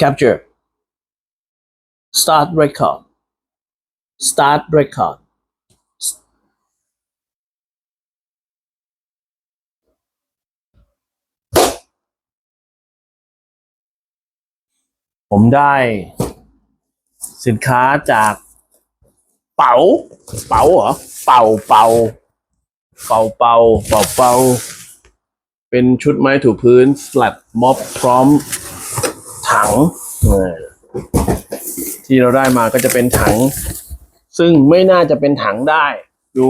capture start record start record ผมได้สินค้าจากเป๋า เป๋าเหรอ เป่าเป่าเป่าเป่าเป่าเป่าเป็นชุดไม้ถูพื้นสลัดม็อบพร้อม ถังที่เราได้มาก็จะเป็นถัง ซึ่งไม่น่าจะเป็นถังได้ ดู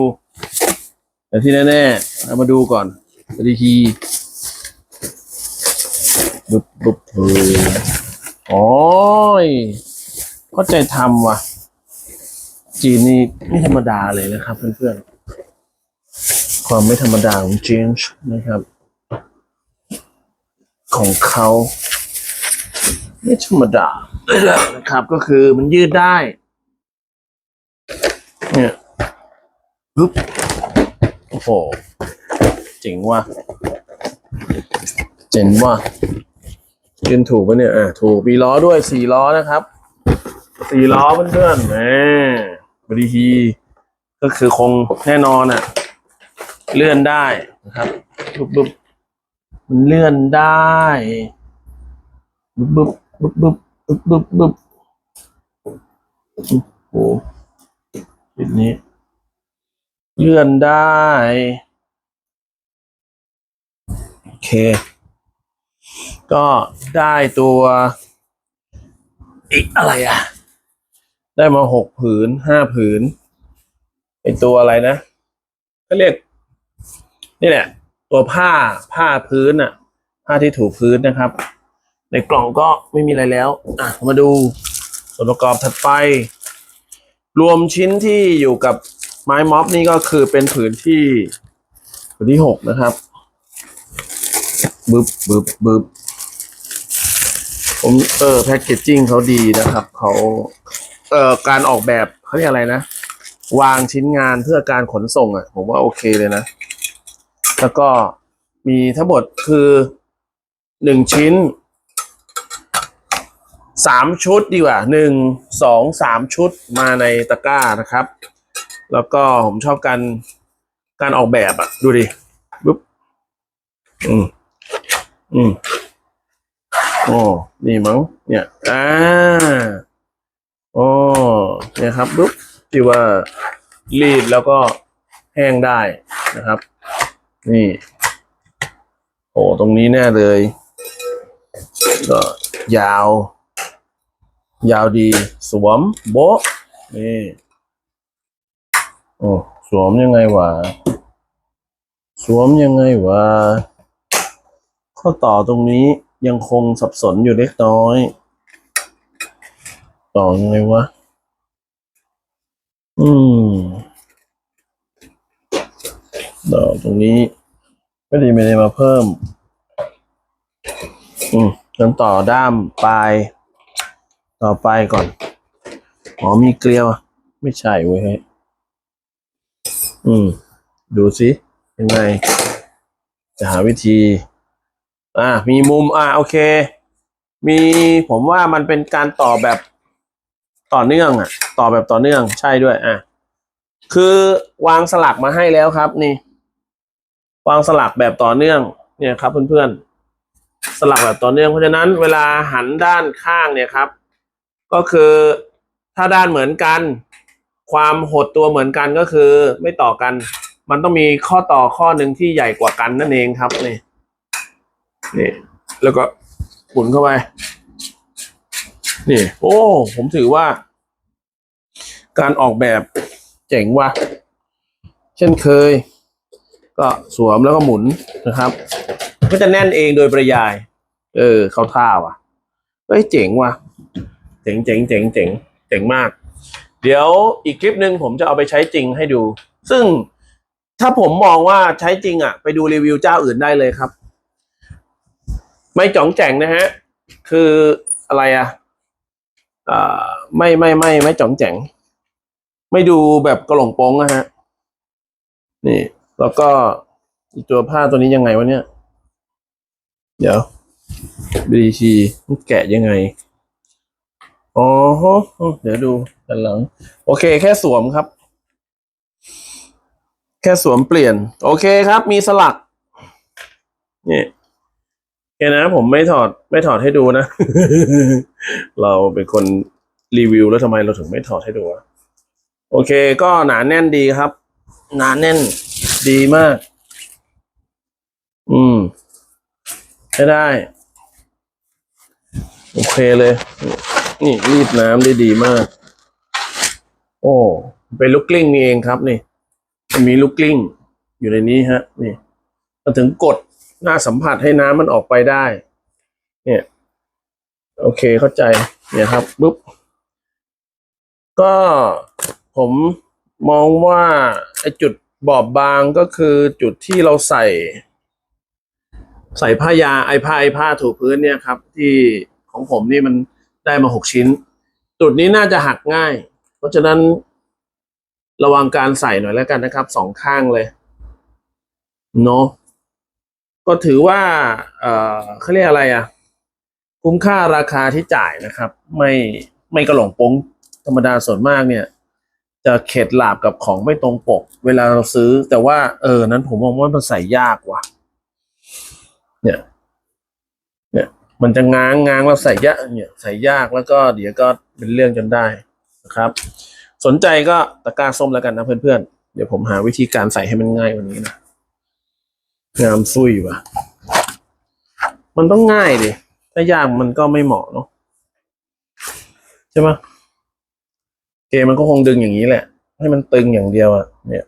แต่ที่แน่ๆเรามาดูก่อนปฏิทีบุบบุบเออโอ้ยเข้าใจทำว่ะ จีนนี่ไม่ธรรมดาเลยนะครับ เพื่อนๆ ความไม่ธรรมดาของจีนนะครับ ของเขา ไม่ธรรมดานะครับก็คือมันยืดได้ เนี่ยปึ๊บโอ้โหเจ๋งว่ะเจ๋งว่ะยืนถูกปะเนี่ยอะถูกมีล้อด้วยสี่ล้อนะครับสี่ล้อเพื่อนๆแหมบริทีก็คือคงแน่นอนอะ เลื่อนได้นะครับปุ๊บปุ๊บมันเลื่อนได้ปุ๊บปุ๊บ ปุ๊บปุ๊บปุ๊บปุ๊บปุ๊บโอ้โหจุดนี้ เลื่อนได้ โอเค ก็ได้ตัวอีกอะไรอะ ได้มาหกผืนห้าผืนไอตัวอะไรนะก็เรียก นี่แหละ ตัวผ้าผ้าพื้นอะ ผ้าที่ถูพื้นนะครับ ในกล่องก็ไม่มีอะไรแล้ว อะ มาดูส่วนประกอบถัดไป รวมชิ้นที่อยู่กับไม้ม็อบนี่ก็คือเป็นผืนที่ผืนที่หกนะครับบึบบึบบึบผมเออแพ็กเกจจิ้งเขาดีนะครับเขาเอ่อการออกแบบเขาเรียกอะไรนะ วางชิ้นงานเพื่อการขนส่งอะ ผมว่าโอเคเลยนะ แล้วก็มีทั้งหมดคือหนึ่งชิ้น สามชุดดีกว่าหนึ่งสองสามชุดมาในตะกร้านะครับ แล้วก็ผมชอบการการออกแบบอะดูดิปุ๊บอืมอืมโอ้นี่มั้งเนี่ยอ่าโอ้เนี่ยครับปุ๊บที่ว่ารีดแล้วก็แห้งได้นะครับ นี่ โอ้ตรงนี้แน่เลย ก็ยาว ยาวดี สวมโบะนี่โอ้สวมยังไงวะ สวมยังไงวะ ข้อต่อตรงนี้ยังคงสับสนอยู่เล็กน้อย ต่อยังไงวะ อืม ต่อตรงนี้ไม่ได้ไม่ได้มาเพิ่ม อืมจนต่อด้ามปลาย ต่อไปก่อน อ๋อมีเกลียว ไม่ใช่เว้ยเฮ้ยอืม ดูสิยังไง จะหาวิธี อ่า มีมุม อ่า โอเค มีผมว่ามันเป็นการต่อแบบต่อเนื่อง อะ ต่อแบบต่อเนื่อง ใช่ด้วย อะ คือวางสลักมาให้แล้วครับ นี่ วางสลักแบบต่อเนื่อง เนี่ยครับเพื่อนๆ สลักแบบต่อเนื่อง เพราะฉะนั้นเวลาหันด้านข้างเนี่ยครับ ก็คือถ้าด้านเหมือนกัน ความหดตัวเหมือนกันก็คือ ไม่ต่อกัน มันต้องมีข้อต่อข้อหนึ่งที่ใหญ่กว่ากันนั่นเองครับนี่นี่ แล้วก็หมุนเข้าไป นี่ โอ้ ผมถือว่า การออกแบบเจ๋งว่ะ เช่นเคย ก็สวมแล้วก็หมุนนะครับ ก็จะแน่นเองโดยประยาย เออ เข้าท่าว่ะเฮ้ยเจ๋งว่ะ เจ๋งเจ๋งเจ๋งเจ๋งเจ๋งมาก เดี๋ยวอีกคลิปหนึ่งผมจะเอาไปใช้จริงให้ดู ซึ่งถ้าผมมองว่าใช้จริงอะ ไปดูรีวิวเจ้าอื่นได้เลยครับ ไม่จ๋องแจ๋งนะฮะ คืออะไรอะอ่าไม่ไม่ไม่ไม่จ๋องแจ๋งไม่ดูแบบกระหล่งป้งนะฮะ นี่ แล้วก็อีกตัวผ้าตัวนี้ยังไงวะเนี่ย เดี๋ยวบีชีแกะยังไง อ๋อฮะเดี๋ยวดูด้านหลัง โอเค แค่สวมครับ แค่สวมเปลี่ยน โอเคครับ มีสลักนี่โอเคนะผมไม่ถอด ไม่ถอดให้ดูนะ เราเป็นคนรีวิวแล้วทำไมเราถึงไม่ถอดให้ดูอะโอเค ก็หนาแน่นดีครับ หนาแน่นดีมาก อืมใช้ได้ โอเคเลย นี่รีดน้ำได้ดีมาก โอ้เป็นลูกกลิ้งนี่เองครับนี่มันมีลูกกลิ้ง อยู่ในนี้ฮะ นี่มาถึงกดหน้าสัมผัสให้น้ำมันออกไปได้ เนี่ย โอเคเข้าใจ เนี่ยครับปุ๊บ ก็ผมมองว่าไอ้จุดบอบบางก็คือจุดที่เราใส่ ใส่ผ้ายาไอ้ผ้าไอ้ผ้าถูพื้นเนี่ยครับ ที่ของผมนี่มัน ได้มาหกชิ้น จุดนี้น่าจะหักง่าย เพราะฉะนั้นระวังการใส่หน่อยแล้วกันนะครับสองข้างเลยเนาะก็ถือว่า เออเขาเรียกอะไรอะ คุ้มค่าราคาที่จ่ายนะครับ ไม่ไม่กระหล่งปงธรรมดาส่วนมากเนี่ย จะเข็ดหลาบกับของไม่ตรงปก เวลาเราซื้อ แต่ว่าเออนั้นผมมองว่ามันใส่ยากว่ะ เนี่ย มันจะง้างง้างแล้วใส่ยากเนี่ยใส่ยากแล้วก็เดี๋ยวก็เป็นเรื่องจนได้นะครับ สนใจก็ตะกร้าส้มแล้วกันนะเพื่อนๆ เดี๋ยวผมหาวิธีการใส่ให้มันง่ายกว่านี้นะงามซุยว่ะ มันต้องง่ายดิถ้ายากมันก็ไม่เหมาะเนาะใช่ไหมเกมมันก็คงดึงอย่างนี้แหละ ให้มันตึงอย่างเดียวอะเนี่ย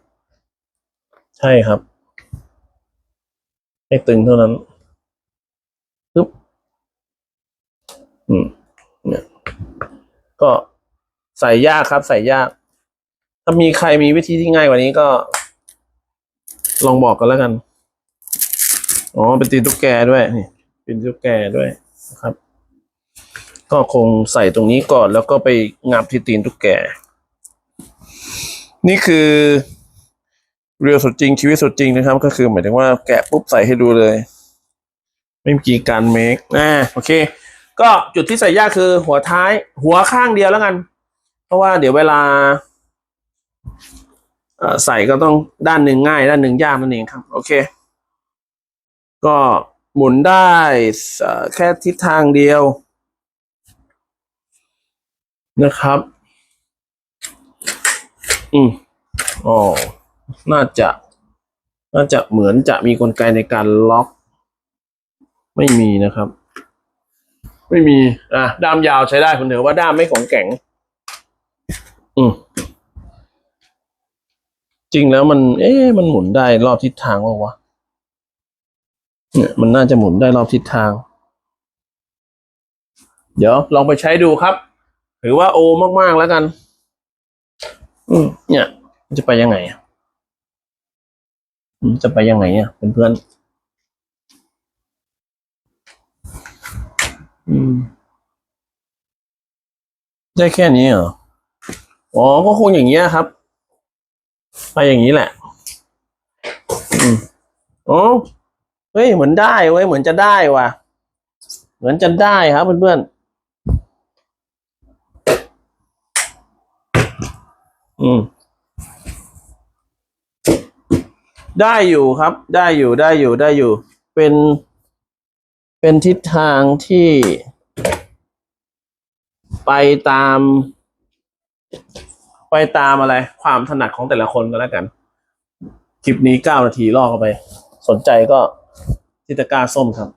ใช่ครับ ให้ตึงเท่านั้นปึ๊บ อืมเนี่ยก็ใส่ยากครับ ใส่ยาก ถ้ามีใครมีวิธีที่ง่ายกว่านี้ก็ ลองบอกกันแล้วกัน อ๋อ เป็นตีนตุ๊กแกด้วยนี่เป็นตุ๊กแกด้วยนะครับ ก็คงใส่ตรงนี้ก่อนแล้วก็ไปงับที่ตีนตุ๊กแก นี่คือเรียลสุดจริงชีวิตสุดจริงนะครับ ก็คือหมายถึงว่าแกะปุ๊บใส่ให้ดูเลย ไม่มีการเมคอ่าโอเค ก็จุดที่ใส่ยากคือหัวท้าย หัวข้างเดียวแล้วกัน เพราะว่าเดี๋ยวเวลาใส่ก็ต้องด้านหนึ่งง่าย ด้านหนึ่งยากนั่นเองครับ โอเค ก็หมุนได้แค่ทิศทางเดียวนะครับ อืมอ๋อ น่าจะ น่าจะเหมือนจะมีกลไกในการล็อก ไม่มีนะครับ ไม่มีอะด้ามยาวใช้ได้คุณเถอะว่าด้ามไม่ของแข็ง อืมจริงแล้วมัน เอ๊ะมันหมุนได้รอบทิศทางวะวะเนี่ยมันน่าจะหมุนได้รอบทิศทาง เดี๋ยวลองไปใช้ดูครับ ถือว่าโอมากๆแล้วกัน อืมเนี่ยมันจะไปยังไงอะมันจะไปยังไงอะเพื่อนๆอืม ได้แค่นี้เหรอ อ๋อ ก็คงอย่างเงี้ยครับ ไปอย่างนี้แหละอืมอ๋อเฮ้ย เหมือนได้เว้ย เหมือนจะได้ว่ะ เหมือนจะได้ครับเพื่อนๆ อืม ได้อยู่ครับ ได้อยู่ ได้อยู่ ได้อยู่ เป็น เป็นทิศทางที่ ไปตาม ไปตามอะไร ความถนัดของแต่ละคนก็แล้วกัน คลิปนี้เก้านาทีลอกเข้าไป สนใจก็ทิตกาส้มครับ